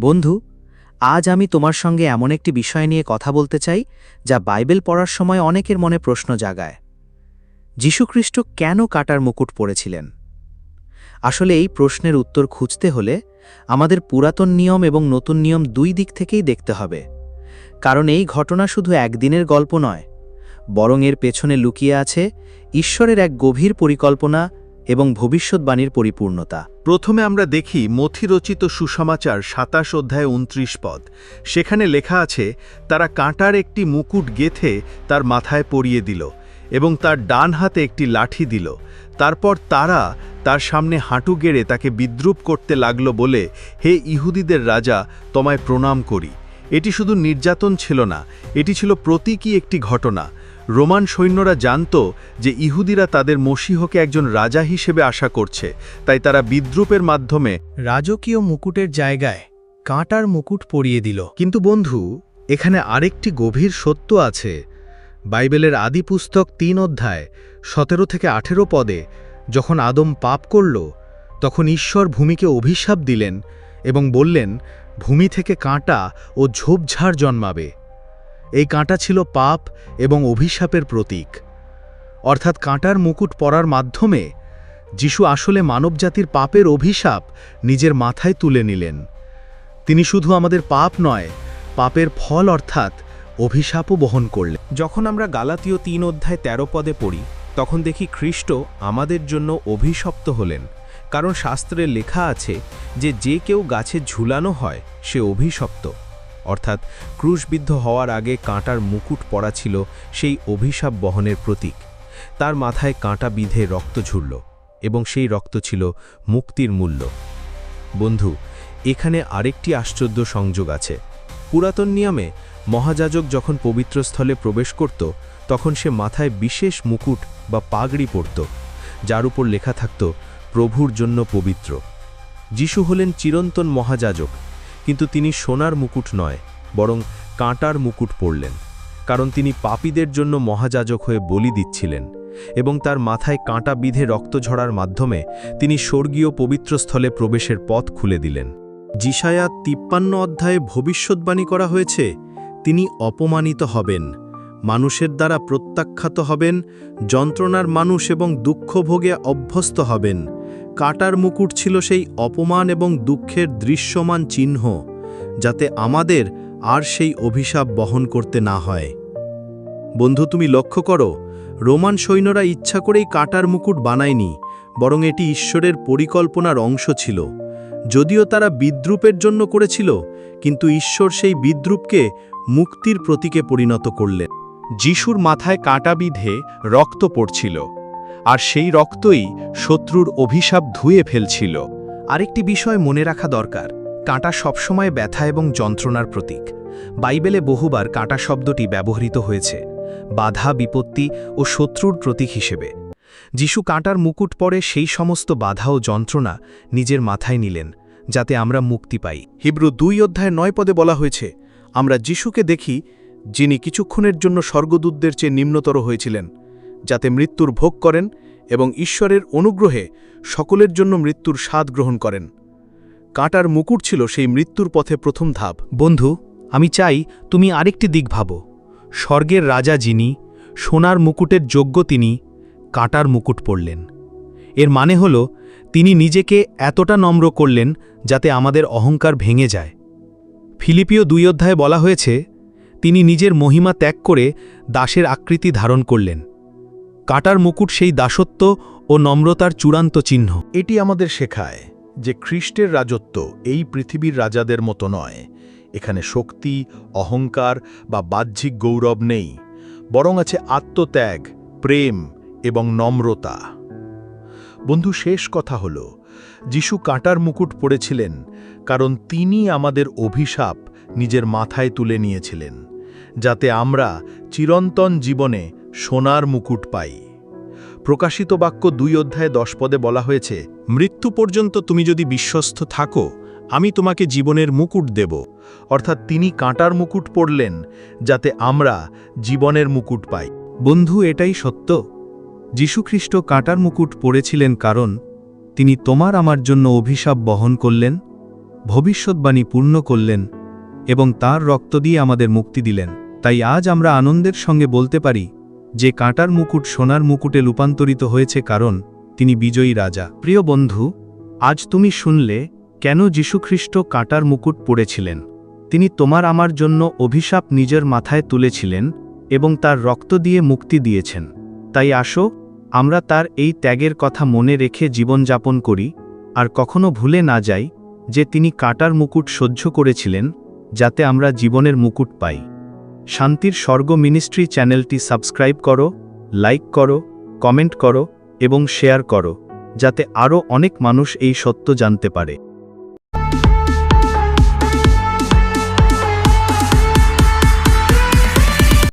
বন্ধু, আজ আমি তোমার সঙ্গে এমন একটি বিষয় নিয়ে কথা বলতে চাই, যা বাইবেল পড়ার সময় অনেকের মনে প্রশ্ন জাগায়। যীশুখ্রিস্ট কেন কাটার মুকুট পরেছিলেন? আসলে এই প্রশ্নের উত্তর খুঁজতে হলে আমাদের পুরাতন নিয়ম এবং নতুন নিয়ম দুই দিক থেকেই দেখতে হবে। কারণ এই ঘটনা শুধু একদিনের গল্প নয়, বরং এর পেছনে লুকিয়ে আছে ঈশ্বরের এক গভীর পরিকল্পনা এবং ভবিষ্যৎবাণীর পরিপূর্ণতা। প্রথমে আমরা দেখি মথিরচিত সুসমাচার সাতাশ অধ্যায় উনত্রিশ পদ। সেখানে লেখা আছে, তারা কাঁটার একটি মুকুট গেথে তার মাথায় পরিয়ে দিল এবং তার ডান হাতে একটি লাঠি দিল। তারপর তারা তার সামনে হাঁটু গেড়ে তাকে বিদ্রুপ করতে লাগল বলে, হে ইহুদিদের রাজা, তোমায় প্রণাম করি। এটি শুধু নির্যাতন ছিল না, এটি ছিল প্রতীকী একটি ঘটনা। রোমান সৈন্যরা জানত যে ইহুদিরা তাদের মসিহকে একজন রাজা হিসেবে আশা করছে, তাই তারা বিদ্রুপের মাধ্যমে রাজকীয় মুকুটের জায়গায় কাঁটার মুকুট পরিয়ে দিল। কিন্তু বন্ধু, এখানে আরেকটি গভীর সত্য আছে। বাইবেলের আদি পুস্তক তিন অধ্যায়, সতেরো থেকে আঠেরো পদে যখন আদম পাপ করল, তখন ঈশ্বর ভূমিকে অভিশাপ দিলেন এবং বললেন ভূমি থেকে কাঁটা ও ঝোপঝাড় জন্মাবে। এই কাঁটা ছিল পাপ এবং অভিশাপের প্রতীক। অর্থাৎ কাঁটার মুকুট পরার মাধ্যমে যিশু আসলে মানবজাতির পাপের অভিশাপ নিজের মাথায় তুলে নিলেন। তিনি শুধু আমাদের পাপ নয়, পাপের ফল অর্থাৎ অভিশাপও বহন করলেন। যখন আমরা গালাতীয় তিন অধ্যায় ১৩ পদে পড়ি, তখন দেখি খ্রিস্ট আমাদের জন্য অভিশপ্ত হলেন, কারণ শাস্ত্রে লেখা আছে যে যে কেউ গাছে ঝুলানো হয়, সে অভিশপ্ত। অর্থাৎ ক্রুশবিদ্ধ হওয়ার আগে কাঁটার মুকুট পরা ছিল সেই অভিশাপ বহনের প্রতীক। তার মাথায় কাঁটা বিধে রক্ত ঝুরল এবং সেই রক্ত ছিল মুক্তির মূল্য। বন্ধু, এখানে আরেকটি আশ্চর্য সংযোগ আছে। পুরাতন নিয়মে মহাযাজক যখন পবিত্র স্থলে প্রবেশ করত, তখন সে মাথায় বিশেষ মুকুট বা পাগড়ি পরত, যার উপর লেখা থাকত, প্রভুর জন্য পবিত্র। যিশু হলেন চিরন্তন মহাযাজক, কিন্তু তিনি সোনার মুকুট নয়, বরং কাঁটার মুকুট পরলেন, কারণ তিনি পাপীদের জন্য মহাযাজক হয়ে বলি দিচ্ছিলেন এবং তার মাথায় কাঁটা বিধে রক্ত ঝরার মাধ্যমে তিনি স্বর্গীয় পবিত্র স্থলে প্রবেশের পথ খুলে দিলেন। জিসায়া তিপ্পান্ন অধ্যায়ে ভবিষ্যৎবাণী করা হয়েছে, তিনি অপমানিত হবেন, মানুষের দ্বারা প্রত্যাখ্যাত হবেন, যন্ত্রণার মানুষ এবং দুঃখভোগে অভ্যস্ত হবেন কাটার মুকুট ছিল সেই অপমান এবং দুঃখের দৃশ্যমান চিহ্ন, যাতে আমাদের আর সেই অভিশাপ বহন করতে না হয়। বন্ধু, তুমি লক্ষ্য করো, রোমান সৈন্যরা ইচ্ছা করেই কাটার মুকুট বানায়নি, বরং এটি ঈশ্বরের পরিকল্পনার অংশ ছিল। যদিও তারা বিদ্রুপের জন্য করেছিল, কিন্তু ঈশ্বর সেই বিদ্রুপকে মুক্তির প্রতীকে পরিণত করলেন। যিশুর মাথায় কাঁটা বিধে রক্ত পড়ছিল। আর সেই রক্তই শত্রুর অভিশাপ ধুয়ে ফেলছিল। আরেকটি বিষয় মনে রাখা দরকার, কাঁটা সবসময় ব্যথা এবং যন্ত্রণার প্রতীক। বাইবেলে বহুবার কাঁটা শব্দটি ব্যবহৃত হয়েছে, বাধা, বিপত্তি ও শত্রুর প্রতীক হিসেবে। যিশু কাঁটার মুকুট পরে সেই সমস্ত বাধা ও যন্ত্রণা নিজের মাথায় নিলেন, যাতে আমরা মুক্তি পাই। হিব্রু দুই অধ্যায় নয় পদে বলা হয়েছে, আমরা যিশুকে দেখি, যিনি কিছুক্ষণের জন্য স্বর্গদূতদের চেয়ে নিম্নতর হয়েছিলেন। যাতে মৃত্যুর ভোগ করেন এবং ঈশ্বরের অনুগ্রহে সকলের জন্য মৃত্যুর স্বাদ গ্রহণ করেন। কাঁটার মুকুট ছিল সেই মৃত্যুর পথে প্রথম ধাপ। বন্ধু, আমি চাই তুমি আরেকটি দিক ভাবো। স্বর্গের রাজা যিনি, সোনার মুকুটের যোগ্য তিনি, কাঁটার মুকুট পড়লেন এর মানে হল, তিনি নিজেকে এতটা নম্র করলেন যাতে আমাদের অহংকার ভেঙে যায়। ফিলিপিও দুই অধ্যায়ে বলা হয়েছে, তিনি নিজের মহিমা ত্যাগ করে দাসের আকৃতি ধারণ করলেন। কাটার মুকুট সেই দাসত্ব ও নম্রতার চূড়ান্ত চিহ্ন। এটি আমাদের শেখায় যে খ্রিস্টের রাজত্ব এই পৃথিবীর রাজাদের মতো নয়। এখানে শক্তি, অহংকার বা বাহ্যিক গৌরব নেই। বরং আছে আত্মত্যাগ, প্রেম এবং নম্রতা। বন্ধু, শেষ কথা হল, যিশু কাঁটার মুকুট পড়েছিলেন কারণ তিনি আমাদের অভিশাপ নিজের মাথায় তুলে নিয়েছিলেন, যাতে আমরা চিরন্তন জীবনে সোনার মুকুট পাই। প্রকাশিত বাক্য দুই অধ্যায়ে দশ পদে বলা হয়েছে, মৃত্যু পর্যন্ত তুমি যদি বিশ্বস্ত থাকো, আমি তোমাকে জীবনের মুকুট দেব। অর্থাৎ তিনি কাঁটার মুকুট পড়লেন যাতে আমরা জীবনের মুকুট পাই। বন্ধু, এটাই সত্য। যীশুখ্রিস্ট কাঁটার মুকুট পড়েছিলেন কারণ তিনি তোমার আমার জন্য অভিশাপ বহন করলেন, ভবিষ্যৎবাণী পূর্ণ করলেন এবং তার রক্ত দিয়ে আমাদের মুক্তি দিলেন। তাই আজ আমরা আনন্দের সঙ্গে বলতে পারি যে কাঁটার মুকুট সোনার মুকুটে রূপান্তরিত হয়েছে কারণ তিনি বিজয়ী রাজা। প্রিয় বন্ধু, আজ তুমি শুনলে, কেন যীশুখ্রিস্ট কাঁটার মুকুট পড়েছিলেন? তিনি তোমার আমার জন্য অভিশাপ নিজের মাথায় তুলেছিলেন এবং তার রক্ত দিয়ে মুক্তি দিয়েছেন। তাই আসো, আমরা তার এই ত্যাগের কথা মনে রেখে জীবনযাপন করি, আর কখনো ভুলে না যাই যে তিনি কাঁটার মুকুট সহ্য করেছিলেন, যাতে আমরা জীবনের মুকুট পাই। শান্তির স্বর্গ মিনিস্ট্রি চ্যানেলটি সাবস্ক্রাইব করো, লাইক করো, কমেন্ট করো এবং শেয়ার করো, যাতে আরও অনেক মানুষ এই সত্য জানতে পারে।